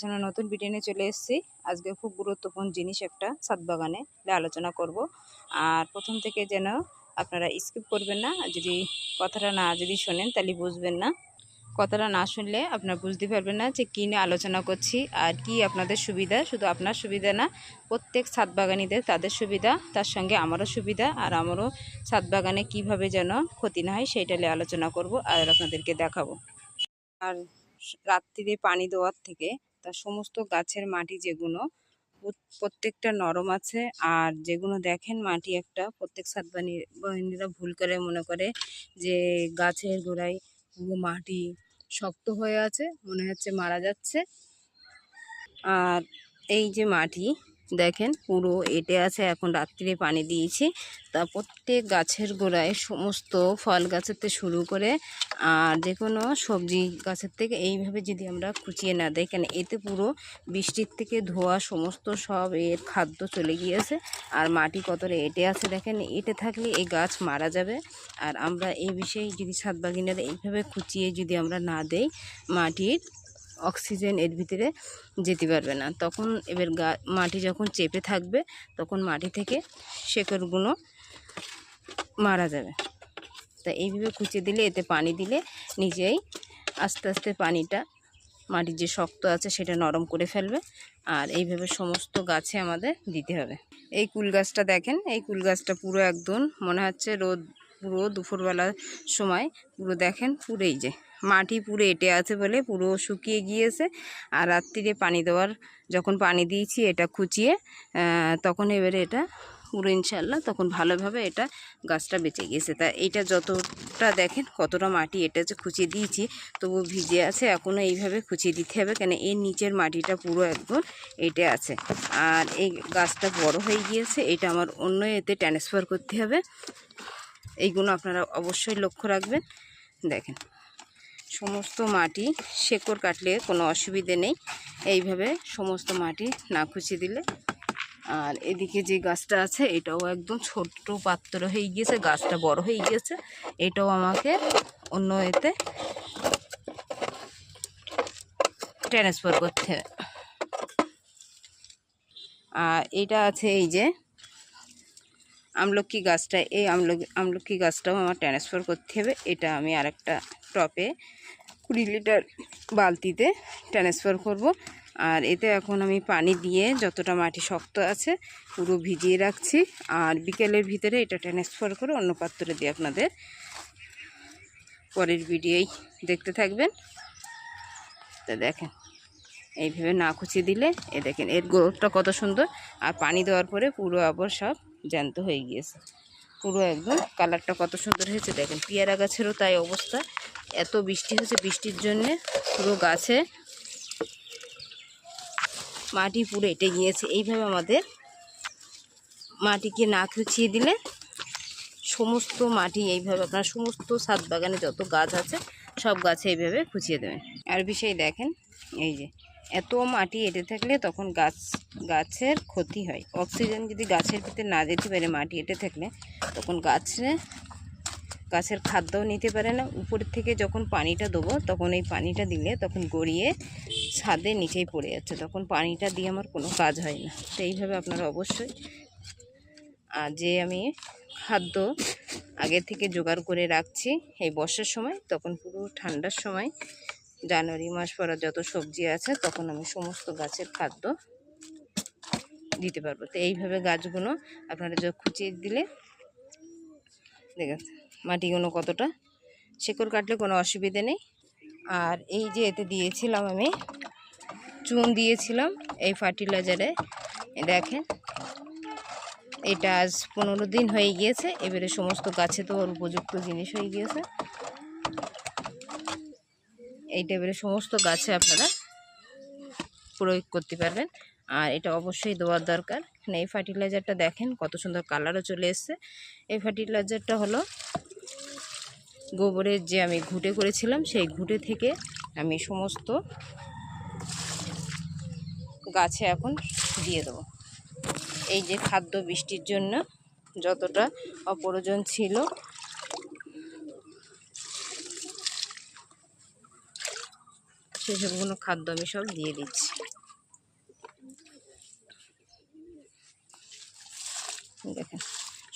সামনে নতুন ভিডিও নিয়ে চলে এসেছি। আজকে খুব গুরুত্বপূর্ণ জিনিস একটা, ছাদ বাগানে আলোচনা করব। আর প্রথম থেকে যেন আপনারা স্কিপ করবেন না যদি কথাটা না যদি শোনেন তাহলে বুঝবেন না। কথাটা না শুনলে আপনারা বুঝতে পারবেন না যে কী নিয়ে আলোচনা করছি, আর কি আপনাদের সুবিধা। শুধু আপনার সুবিধা না, প্রত্যেক ছাদ বাগানিদের তাদের সুবিধা, তার সঙ্গে আমারও সুবিধা, আর আমারও ছাদ বাগানে কীভাবে যেন ক্ষতি না হয় সেইটা নিয়ে আলোচনা করব, আর আপনাদেরকে দেখাবো। আর রাত্রিরে পানি দেওয়ার থেকে তার সমস্ত গাছের মাটি যেগুলো প্রত্যেকটা নরম আছে আর যেগুলো দেখেন মাটি একটা প্রত্যেক সাত বাহিনীরা ভুল করে মনে করে যে গাছের গোড়ায় মাটি শক্ত হয়ে আছে, মনে হচ্ছে মারা যাচ্ছে। আর এই যে মাটি দেখেন পুরো এটে আছে, এখন রাত্রিরে পানি দিয়েছি। তা প্রত্যেক গাছের গোড়ায় সমস্ত ফল গাছের থেকে শুরু করে, আর যে কোনো সবজি গাছের থেকে এইভাবে যদি আমরা কুচিয়ে না দেয় কেন এতে পুরো বৃষ্টির থেকে ধোয়া সমস্ত সব এর খাদ্য চলে গিয়েছে। আর মাটি কতটা এটে আছে দেখেন, এটে থাকলে এই গাছ মারা যাবে। আর আমরা এই বিষয়ে যদি ছাদ বাগিনারা এইভাবে কুচিয়ে যদি আমরা না দেই, মাটির অক্সিজেন এর ভিতরে যেতে পারবে না। তখন এবার গা, মাটি যখন চেপে থাকবে, তখন মাটি থেকে শেকড়গুলো মারা যাবে। তা এইভাবে কুচিয়ে দিলে, এতে পানি দিলে নিজেই আস্তে আস্তে পানিটা, মাটির যে শক্ত আছে সেটা নরম করে ফেলবে। আর এইভাবে সমস্ত গাছে আমাদের দিতে হবে। এই কুল গাছটা দেখেন, এই কুল গাছটা পুরো একদম মনে হচ্ছে রোদ, পুরো দুপুরবেলার সময় পুরো দেখেন পুরো এই যে। মাটি পুরো এঁটে আছে বলে পুরো শুকিয়ে গিয়েছে। আর রাত্রিরে পানি দেওয়ার, যখন পানি দিয়েছি এটা খুচিয়ে তখন এবারে এটা পুরো ইনশাল্লাহ তখন ভালোভাবে এটা গাছটা বেঁচে গিয়েছে। তা এইটা যতটা দেখেন কতটা মাটি এটা যে খুঁচিয়ে দিয়েছি তবু ভিজে আছে। এখনও এইভাবে খুঁচিয়ে দিতে হবে কেন এর নিচের মাটিটা পুরো একদম এটে আছে। আর এই গাছটা বড় হয়ে গিয়েছে, এটা আমার অন্য এতে ট্রান্সফার করতে হবে। এইগুলো আপনারা অবশ্যই লক্ষ্য রাখবেন। দেখেন। সমস্ত মাটি শেকড় কাটলে কোনো অসুবিধে নেই। এইভাবে সমস্ত মাটি না খুঁচিয়ে দিলে। আর এদিকে যে গাছটা আছে, এটাও একদম ছোট্ট পাত্র হয়ে গিয়েছে, গাছটা বড় হয়ে গিয়েছে। এটাও আমাকে অন্য এতে ট্রান্সফার করতে হবে আর এটা আছে এই যে আমলকি গাছটা, এই আমলকি আমলকি গাছটাও আমার ট্রান্সফার করতে হবে। এটা আমি আরেকটা টপে কুড়ি লিটার বালতিতে ট্রান্সফার করব। আর এতে এখন আমি পানি দিয়ে যতটা মাটি শক্ত আছে পুরো ভিজিয়ে রাখছি। আর বিকেলের ভিতরে এটা ট্রান্সফার করে অন্য পাত্রে দিয়ে আপনাদের পরের ভিডিওই দেখতে থাকবেন। তা দেখেন, এইভাবে না কুচিয়ে দিলে, এ দেখেন, এর গ্রোথটা কত সুন্দর। আর পানি দেওয়ার পরে পুরো আবার সব জ্যান্ত হয়ে গিয়েছে। পুরো একদম কালারটা কত সুন্দর হয়েছে। দেখেন পেয়ারা গাছেরও তাই অবস্থা। এত বৃষ্টি হয়েছে বৃষ্টির জন্যে পুরো গাছে মাটি পুরো এঁটে গিয়েছে। এইভাবে আমাদের মাটিকে না খুঁচিয়ে দিলে সমস্ত মাটি এইভাবে আপনার সমস্ত ছাদ বাগানে যত গাছ আছে সব গাছে এইভাবে খুঁচিয়ে দেবেন। আর বিষয় দেখেন, এই যে এত মাটি এঁটে থাকলে তখন গাছ, গাছের ক্ষতি হয়। অক্সিজেন যদি গাছের ভিতরে না যেতে পারে মাটি এঁটে থাকলে, তখন গাছে, গাছের খাদ্যও নিতে পারে না। উপর থেকে যখন পানিটা দেবো, তখন এই পানিটা দিলে তখন গড়িয়ে ছাদে নিচেই পড়ে যাচ্ছে। তখন পানিটা দিয়ে আমার কোনো কাজ হয় না। তো এইভাবে আপনারা অবশ্যই আর যে আমি খাদ্য আগে থেকে জোগাড় করে রাখছি। এই বর্ষার সময়, তখন পুরো ঠান্ডার সময় জানুয়ারি মাস পরে যত সবজি আছে, তখন আমি সমস্ত গাছের খাদ্য দিতে পারব। তো এইভাবে গাছগুলো আপনারা যখন খুঁচিয়ে দিলে, দেখেন মাটিগুলো কতটা শেকড় কাটলে কোনো অসুবিধে নেই। আর এই যে এতে দিয়েছিলাম আমি, চুন দিয়েছিলাম এই ফার্টিলাইজারে দেখেন, এটা আজ পনেরো দিন হয়ে গিয়েছে, এবারে সমস্ত গাছে তো ওর উপযুক্ত জিনিস হয়ে গিয়েছে। এইটা এবারে সমস্ত গাছে আপনারা প্রয়োগ করতে পারবেন। আর এটা অবশ্যই দেওয়ার দরকার। মানে এই ফার্টিলাইজারটা দেখেন কত সুন্দর কালারও চলে এসছে। এই ফার্টিলাইজারটা হলো গোবরের যে আমি ঘুঁটে করেছিলাম, সেই ঘুঁটে থেকে আমি সমস্ত গাছে এখন দিয়ে দেবো। এই যে খাদ্য বৃষ্টির জন্য যতটা অপ্রয়োজন ছিল সেই সবগুলো খাদ্য আমি সব দিয়ে দিচ্ছি। দেখেন,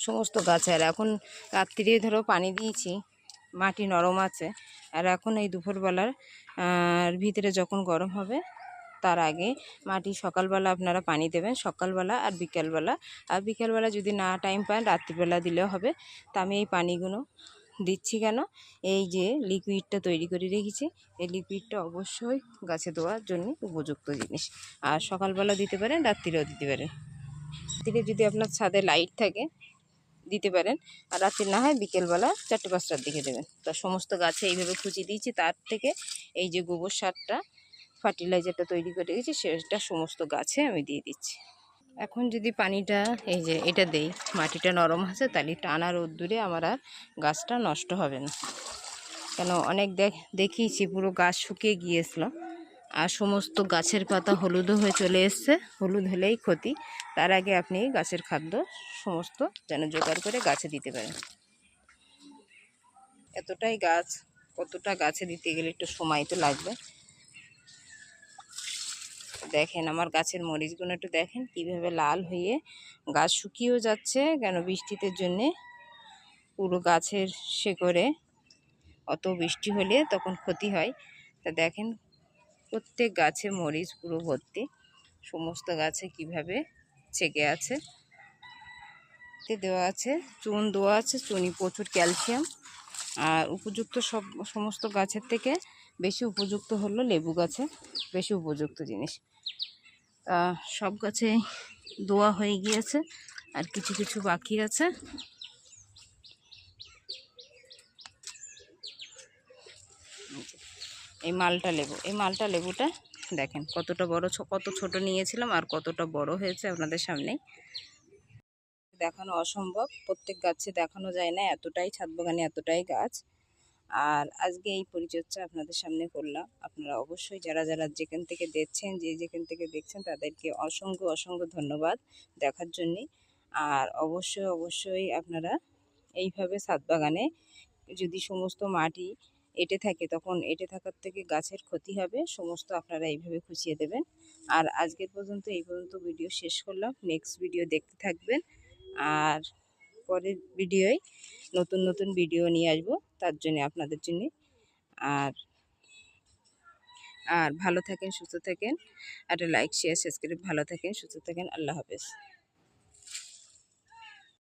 সমস্ত গাছে, আর এখন রাত্রিরে ধরো পানি দিয়েছি, মাটি নরম আছে, আর এখন এই দুপুরবেলার ভিতরে যখন গরম হবে, তার আগে মাটি সকালবেলা আপনারা পানি দেবেন, সকালবেলা আর বিকেলবেলা। আর বিকেলবেলা যদি না টাইম পান, রাত্রিবেলা দিলেও হবে। তা আমি এই পানিগুলো দিচ্ছি কেন? এই যে লিকুইডটা তৈরি করে রেখেছি। এই লিকুইডটা অবশ্যই গাছে দেওয়ার জন্য উপযুক্ত জিনিস। আর সকালবেলা দিতে পারেন, রাত্রিরেও দিতে পারেন। রাত্রিরে যদি আপনার ছাদে লাইট থাকে, দিতে পারেন। আর রাত্রি না হয় বিকেলবেলা চারটে, পাঁচটার দিকে দেবেন। তো সমস্ত গাছে এইভাবে খুঁচি দিয়েছি। তার থেকে এই যে গোবর সারটা ফার্টিলাইজারটা তৈরি করে রেখেছি, সেটা সমস্ত গাছে আমি দিয়ে দিচ্ছি। এখন যদি পানিটা, এই যে এটা দেই, মাটিটা নরম আছে, তাহলে টানা রোদ্দুরে আমার আর গাছটা নষ্ট হবে না। কেন, অনেক দেখ, দেখিয়েছি, পুরো গাছ শুকিয়ে গিয়েছিল। আর সমস্ত গাছের পাতা হলুদও হয়ে চলে এসছে। হলুদ হলেই ক্ষতি। তার আগে আপনি গাছের খাদ্য সমস্ত যেন জোগাড় করে গাছে দিতে পারেন। এতটাই গাছ, কতটা গাছে দিতে গেলে একটু সময় তো লাগবে। দেখেন, আমার গাছের মরিচগুলো একটু দেখেন, কীভাবে লাল হয়ে গাছ শুকিয়েও যাচ্ছে কেন বৃষ্টিতে জন্যে। পুরো গাছের শেকড়ে অত বৃষ্টি হলে তখন ক্ষতি হয়। তা দেখেন, প্রত্যেক গাছে মরিচ পুরো ভর্তি। সমস্ত গাছে কীভাবে চেকে আছে। দেওয়া আছে, চুন দেওয়া আছে, চুনি, প্রচুর ক্যালসিয়াম। আর উপযুক্ত সব, সমস্ত গাছের থেকে বেশি উপযুক্ত হলো লেবু গাছে, বেশি উপযুক্ত জিনিস। সব গাছে দোয়া হয়ে গিয়েছে, আর কিছু কিছু বাকি আছে। এই মালটা লেবু, এই মালটা লেবুটা দেখেন, কতটা বড় কত ছোট নিয়েছিলাম আর কতটা বড় হয়েছে আপনাদের সামনে দেখানো অসম্ভব, প্রত্যেক গাছে দেখানো যায় না, এতটাই ছাদ বাগানে এতটাই গাছ। আর আজকে এই পরিচর্যা আপনাদের সামনে করলাম। আপনারা অবশ্যই যারা যারা যেখান থেকে দেখছেন, যে যেখান থেকে দেখছেন, তাদেরকে অসংখ্য অসংখ্য ধন্যবাদ দেখার জন্যে। আর অবশ্যই অবশ্যই আপনারা এইভাবে ছাদ বাগানে যদি সমস্ত মাটি এঁটে থাকে, তখন এঁটে থাকার থেকে গাছের ক্ষতি হবে, সমস্ত আপনারা এইভাবে খুঁচিয়ে দেবেন। আর আজকের পর্যন্ত এই পর্যন্ত ভিডিও শেষ করলাম। নেক্সট ভিডিও দেখতে থাকবেন। আর পরের ভিডিওয় নতুন নতুন ভিডিও নিয়ে আসব, তার জন্য আপনাদের জন্য। আর আর ভালো থাকেন, সুস্থ থাকেন। আর লাইক শেয়ার সাবস্ক্রাইব ভালো থাকেন, সুস্থ থাকেন। আল্লাহ হাফেজ।